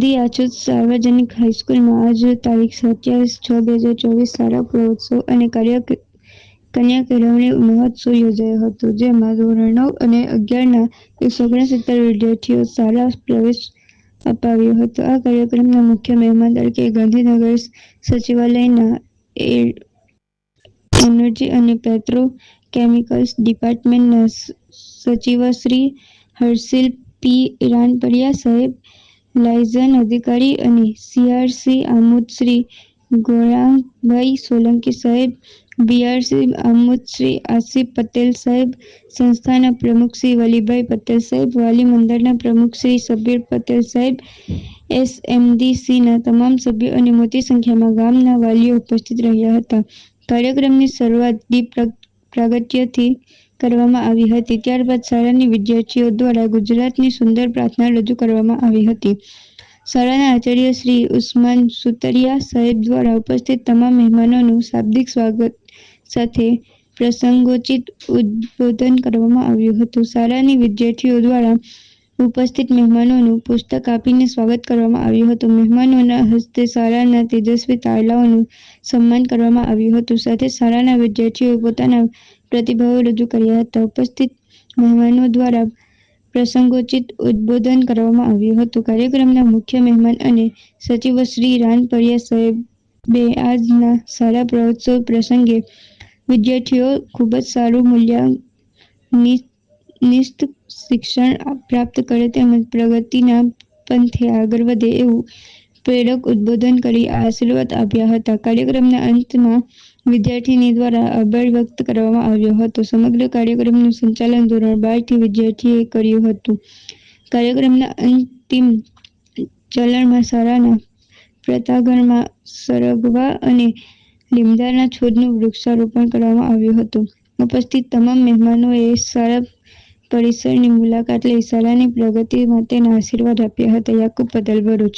The અછૂત સાર્વજનિક હાઈસ્કૂલમાં આજ તારીખ સત્યાવીસ છ બે હજાર ચોવીસ શાળા પ્રવોત્સવ અને કન્યા કેળવણી મહોત્સવ યોજાયો હતો, જેમાં ધોરણ નવ અને અગિયારના એકસો ઓગણસિત્તેર વિદ્યાર્થીઓ શાળા પ્રવેશ અપાવ્યો હતો. આ કાર્યક્રમના મુખ્ય મહેમાન તરીકે ગાંધીનગર સચિવાલયના એનર્જી અને પેટ્રો કેમિકલ્સ ડિપાર્ટમેન્ટના સચિવશ્રી હર્ષિલ પી. રાનપરિયા સાહેબ લાયઝન અધિકારી અને સીઆરસી આમોદશ્રી ગોરાંગભાઈ સોલંકી સાહેબ, બીઆરસી આમોદશ્રી આસિફ પટેલ સાહેબ, સંસ્થાના પ્રમુખ શ્રી વલીભાઈ પટેલ સાહેબ, વાલી મંડળના પ્રમુખશ્રી સબીર પટેલ સાહેબ, એસએમડીસીના તમામ સભ્યો અને મોટી સંખ્યામાં ગામના વાલીઓ ઉપસ્થિત રહ્યા હતા. કાર્યક્રમની શરૂઆત દીપ પ્રાગટ્યથી કરવામાં આવી હતી. ત્યારબાદ શાળાની વિદ્યાર્થીઓ દ્વારા ગુજરાતની સુંદર પ્રાર્થના રજૂ કરવામાં આવી હતી. શાળાના આચાર્ય શ્રી ઉસ્માન સુતરિયા સાહેબ દ્વારા ઉપસ્થિત તમામ મહેમાનોનું શાબ્દિક સ્વાગત સાથે પ્રસંગોચિત ઉદબોધન કરવામાં આવ્યું હતું. શાળાની વિદ્યાર્થીઓ દ્વારા ઉપસ્થિત મહેમાનોનું પુસ્તક આપીને સ્વાગત કરવામાં આવ્યું હતું. મહેમાનોના હસ્તે શાળાના તેજસ્વી તારલાઓનું સન્માન કરવામાં આવ્યું હતું. સાથે શાળાના વિદ્યાર્થીઓએ પોતાના પ્રતિભાવો રજૂ કર્યા હતા. ઉપસ્થિત મહેમાનો દ્વારા પ્રસંગોચિત ઉદબોધન કરવામાં આવ્યું હતું. કાર્યક્રમના મુખ્ય મહેમાન અને સચિવ શ્રી રાનપરિયા સાહેબે આજના શાળા પ્રવોત્સવ પ્રસંગે વિદ્યાર્થીઓ ખૂબ જ સારું મૂલ્યનિષ્ઠ શિક્ષણ પ્રાપ્ત કરે તેમજ પ્રગતિના પંથે આગળ વધે એવું પ્રેરક ઉદબોધન કરી આશીર્વાદ આપ્યા હતા. કાર્યક્રમના અંતમાં વિદ્યાર્થીની દ્વારા આભાર વ્યક્ત કરવામાં આવ્યો હતો. સમગ્ર કાર્યક્રમનું સંચાલન ધોરણ બારથી વિદ્યાર્થીએ કર્યું હતું. કાર્યક્રમના અંતિમ ચલણમાં શાળાના પ્રતાગણમાં સરગવા અને લીમડાના છોડનું વૃક્ષારોપણ કરવામાં આવ્યું હતું. ઉપસ્થિત તમામ મહેમાનોએ શાળા પરિસરની મુલાકાત લઈ શાળાની પ્રગતિ માટેના આશીર્વાદ આપ્યા હતા. યાકુબ પટેલ ભરૂચ